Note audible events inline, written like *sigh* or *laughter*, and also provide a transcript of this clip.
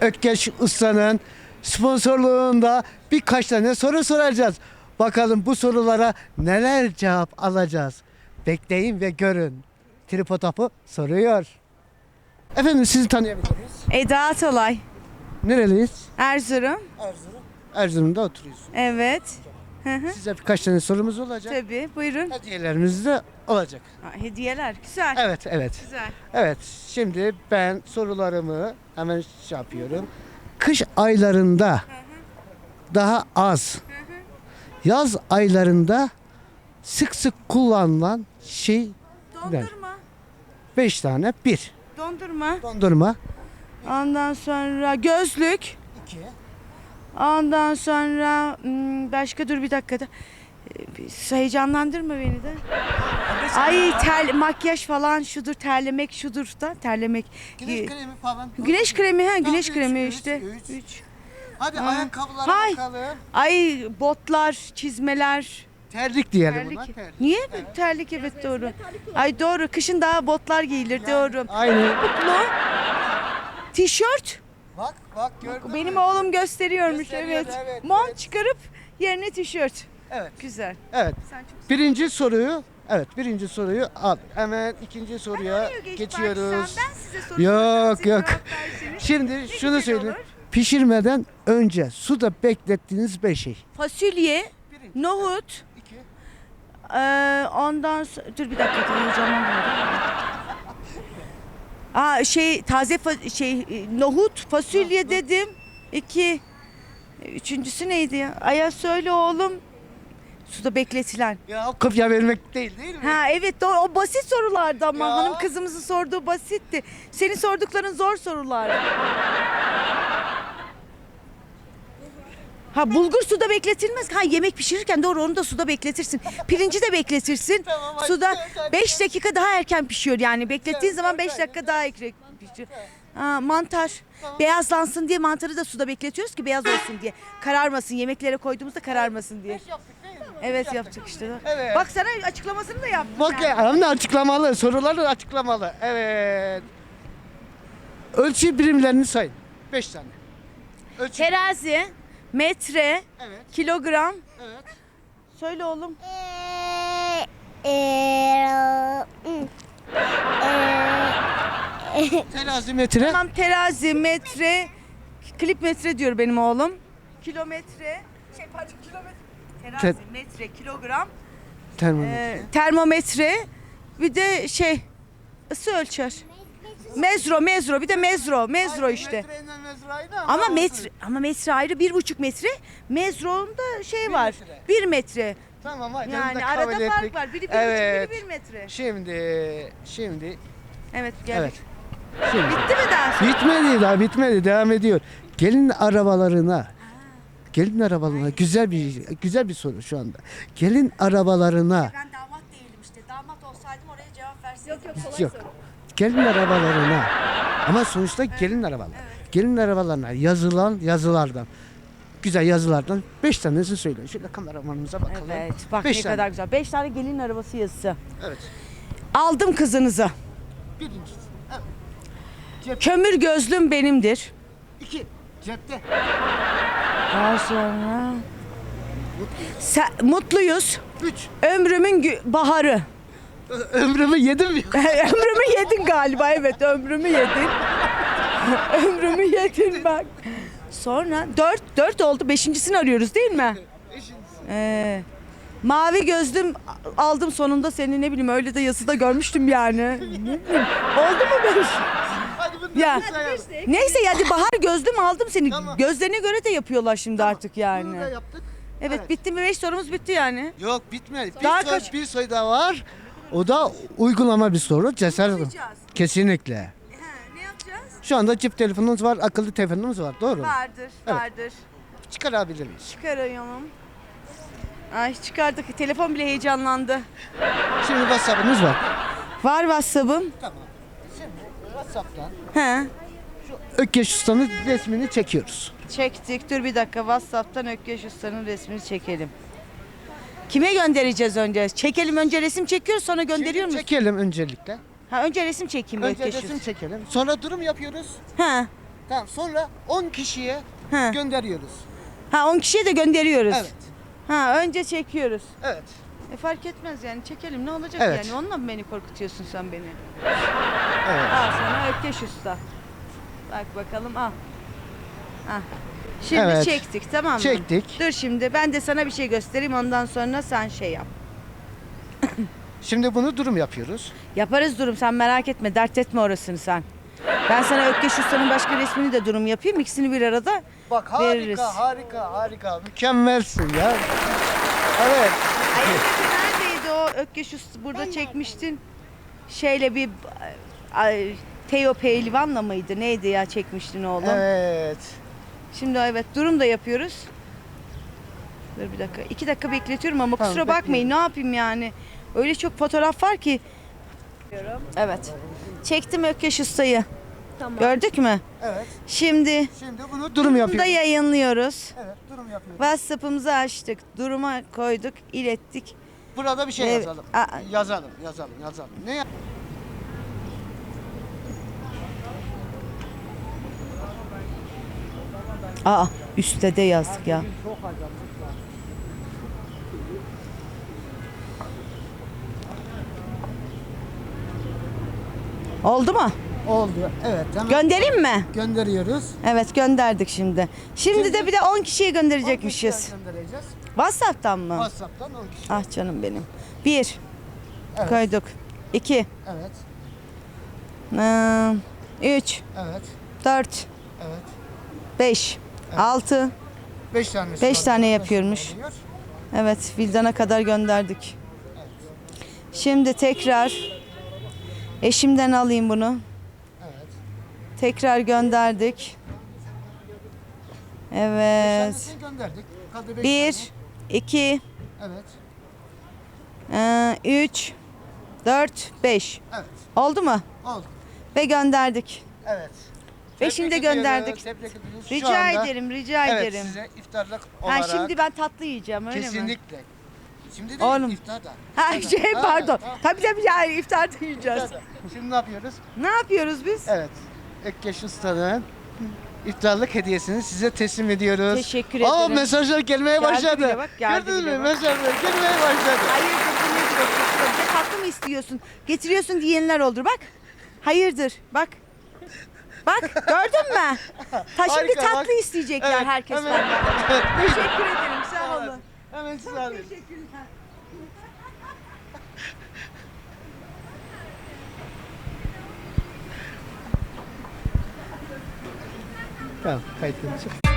Ökkeş Usta'nın sponsorluğunda birkaç tane soru soracağız. Bakalım bu sorulara neler cevap alacağız. Bekleyin ve görün. Tripotapı soruyor. Efendim sizi tanıyabilir miyiz? Eda Atalay. Nereliyiz? Erzurum. Erzurum. Erzurum'da oturuyorsun. Evet. Hı hı. Size birkaç tane sorumuz olacak. Tabii buyurun. Hediyelerimiz de olacak. Ha, hediyeler güzel. Evet, evet. Güzel. Evet, şimdi ben sorularımı hemen şey yapıyorum. Kış aylarında daha az, yaz aylarında sık sık kullanılan şey Dondurma. 5 tane. 1. Dondurma. Dondurma. Ondan sonra gözlük. 2. Ondan sonra hmm, başka dur bir dakikada. Ee, Heyecanlandırma beni de. Ay ter, makyaj falan şudur terlemek şudur da terlemek. Ee, kremi falan. Güneş kremi ha güneş üç, kremi üç, işte. üç. Üç. Hadi Ha. ayakkabılara Hay. bakalım. Ay botlar, çizmeler. Terlik diyelim buna. Terlik. Terlik. Niye? Terlik evet doğru. Ay doğru. Kışın daha botlar giyilir doğru. Aynı. Mutlu. Tişört. Bak bak gördün Benim mü? oğlum gösteriyormuş Gösteriyor, evet. evet, Mont evet. çıkarıp yerine tişört. Evet. Güzel. Evet. Sen çok Birinci soruyu Evet birinci soruyu al. Hemen ikinci soruya Arıyor geç geçiyoruz. Ben size soru Yok, siz yok. cevap. Şimdi şunu güzel söyleyeyim. olur. Pişirmeden önce suda beklettiğiniz beş şey. Fasulye, nohut, İki. eee, ondan sonra... Dur bir dakika dur, heyecanlandım. Aa şey taze fa- şey e, nohut, fasulye dedim. İki. Üçüncüsü neydi ya? Aya söyle oğlum. Suda bekletilen. Ya o kopya vermek değil değil mi? Ha evet doğru. O basit sorulardı ama Ya. hanım kızımızın sorduğu basitti. Senin sordukların zor sorular. Ha bulgur suda bekletilmez. Ha yemek pişirirken doğru onu da suda bekletirsin. Pirinci de bekletirsin. Tamam, hadi suda sen- sen- 5 dakika daha erken pişiyor yani. Beklettiğin zaman sen- 5 sen- dakika daha erken pişiyor. Ha, mantar. Beyazlansın diye mantarı da suda bekletiyoruz ki beyaz olsun diye. Kararmasın. Yemeklere koyduğumuzda kararmasın diye. Evet yaptık işte. Evet. Bak sana açıklamasını da yaptım. Bak ya hem de açıklamalı. Soruları açıklamalı. Evet. Ölçü birimlerini sayın. Beş tane. Ölçü. Terazi, metre, Evet. kilogram. Evet. Söyle oğlum. *laughs* Terazi metre. Tamam terazi, metre, klip metre diyor benim oğlum. Kilometre, şey pardon kilometre. Terazi, Te- metre, kilogram, Termometre. e, termometre, bir de şey ısı ölçer. Mezro, mezro, bir de mezro, mezro işte. Metreyle aynı Ama metre, ama metre ayrı bir buçuk metre. Mezronda şey Bir var, metre. bir metre. Tamam hadi. onu Yani da arada kabul fark ettik. var. Biri bir Evet. buçuk, biri bir metre. Şimdi, şimdi, Evet geldik. evet. Şimdi. Bitti mi ders? Bitmedi daha bitmedi devam ediyor. Gelin arabalarına Gelin arabalarına güzel bir güzel bir soru şu anda. Gelin arabalarına Ben damat değilim işte. Damat olsaydım oraya cevap verseydim. Yok yok yok. Gelin arabalarına ama sonuçta gelin arabalar. Gelin arabalarına yazılan yazılardan güzel yazılardan 5 tanesini söyleyin. Şöyle kameramanımıza bakalım. Evet bak Beş ne tane. kadar güzel. Beş tane gelin arabası yazısı. Evet. Aldım kızınızı. Birincisi. Kömür gözlüm benimdir. 2. Cepte. Daha sonra... Sen- mutluyuz. 3. Ömrümün baharı. Ömrümü yedim mi? *laughs* ömrümü yedin galiba evet ömrümü yedin. *laughs* ömrümü yedin bak. Sonra dört, dört oldu. Beşincisini arıyoruz değil mi? Ee, mavi gözlüm aldım sonunda seni ne bileyim öyle de yazıda görmüştüm yani. *laughs* Ne bileyim. Oldu mu beş? Hadi bunu Ya neyse hadi bahar gözlüm aldım seni. Tamam. Gözlerine göre de yapıyorlar şimdi artık Bunu yani. da yaptık. Evet, Evet. bitti mi? Beş sorumuz bitti yani. Yok bitmedi. Bir, Daha soru, kaç- bir soru daha var. O da uygulama bir soru. Cesaret. Kesinlikle. ne yapacağız? Şu anda cep telefonunuz var, akıllı telefonunuz var. Doğru mu? Vardır, Evet. vardır. Çıkarabilir miyiz? Çıkarıyorum. Ay çıkardık. Telefon bile heyecanlandı. Şimdi WhatsApp'ınız var. Var WhatsApp'ım. Tamam. Şimdi WhatsApp'tan He. Ökkeş Usta'nın resmini çekiyoruz. Çektik. Dur bir dakika. WhatsApp'tan Ökkeş Usta'nın resmini çekelim. Kime göndereceğiz önce? Çekelim önce resim çekiyoruz sonra gönderiyor muyuz? Çekelim öncelikle. Ha önce resim çekeyim Önce Ökkeş resim çekelim. Sonra durum yapıyoruz. Ha. Tamam sonra 10 kişiye Ha. gönderiyoruz. Ha 10 kişiye de gönderiyoruz. Evet. Ha önce çekiyoruz. Evet. E fark etmez yani çekelim ne olacak Evet. yani onunla mı beni korkutuyorsun sen beni? Evet. Al sana Ökkeş Usta. Bak bakalım al. Ah. Şimdi Evet. çektik tamam mı? Çektik. Dur şimdi ben de sana bir şey göstereyim ondan sonra sen şey yap. *coughs* Şimdi bunu durum yapıyoruz. Yaparız durum sen merak etme dert etme orasını sen. Ben sana Ökkeş Usta'nın başka resmini de durum yapayım ikisini bir arada. Bak harika, Veririz. harika, harika. Mükemmelsin ya. Evet. Ay neredeydi o Ökkeş Usta burada çekmiştin. Şeyle bir ay, Teo Pehlivan'la mıydı neydi ya çekmiştin oğlum. Evet. Şimdi evet durum da yapıyoruz. Dur bir dakika. iki dakika bekletiyorum ama Tamam, kusura bakmayın ne yapayım yani. Öyle çok fotoğraf var ki. Evet. Çektim Ökkeş Usta'yı. Gördük mü? Evet. Şimdi Şimdi bunu durum durumu da yapıyoruz. yayınlıyoruz. Evet, durum yapıyoruz. WhatsApp'ımızı açtık. Duruma koyduk, ilettik. Burada bir şey Evet. yazalım. Aa. Yazalım, yazalım, yazalım. Ne Aa üstte de yazdık ya. Oldu mu? Oldu. Evet, hemen Göndereyim mi? gönderiyoruz. Evet gönderdik şimdi. Şimdi, de bir de 10 kişiye gönderecekmişiz. 10 kişiye göndereceğiz. WhatsApp'tan mı? WhatsApp'tan 10 kişi. Ah canım benim. Bir. Evet. Koyduk. İki. Evet, Ee, üç. evet, Dört. evet. Beş. Altı. 5 tane. Beş tane yapıyormuş. Evet Vildan'a kadar gönderdik. Şimdi tekrar eşimden alayım bunu. Tekrar gönderdik. Evet. Gönderdik. Kaldı beş Bir, tane. iki, Evet, e, üç, dört, beş. evet. Oldu mu? Oldu. Ve gönderdik. Evet. Beşini de gönderdik. Tebrik ediyoruz. Şu Rica anda- ederim, rica Evet, ederim. size iftarlık Ha olarak. şimdi ben tatlı yiyeceğim öyle mi? Kesinlikle. Şimdi değil, Oğlum. iftarda. Ha şey Ha, pardon. ha, Tabii tabii yani iftarda yiyeceğiz. iftarda. Şimdi ne yapıyoruz? Ne yapıyoruz biz? Evet. Ökkeş Usta'nın iftarlık hediyesini size teslim ediyoruz. Teşekkür Aa ederim. mesajlar gelmeye Geldi başladı. bile bak, geldi Gördünüz bile mü? bak. Mesajlar gelmeye başladı. Hayırdır bu nedir o? Bir de tatlı mı istiyorsun? Getiriyorsun diyenler oldu bak. Hayırdır bak. Bak gördün mü? Ha şimdi Harika, tatlı bak. isteyecekler Evet, herkes hemen- benden. Evet. Teşekkür ederim sağ olun. Hemen size alayım. Teşekkürler. Tamam kayıtlı.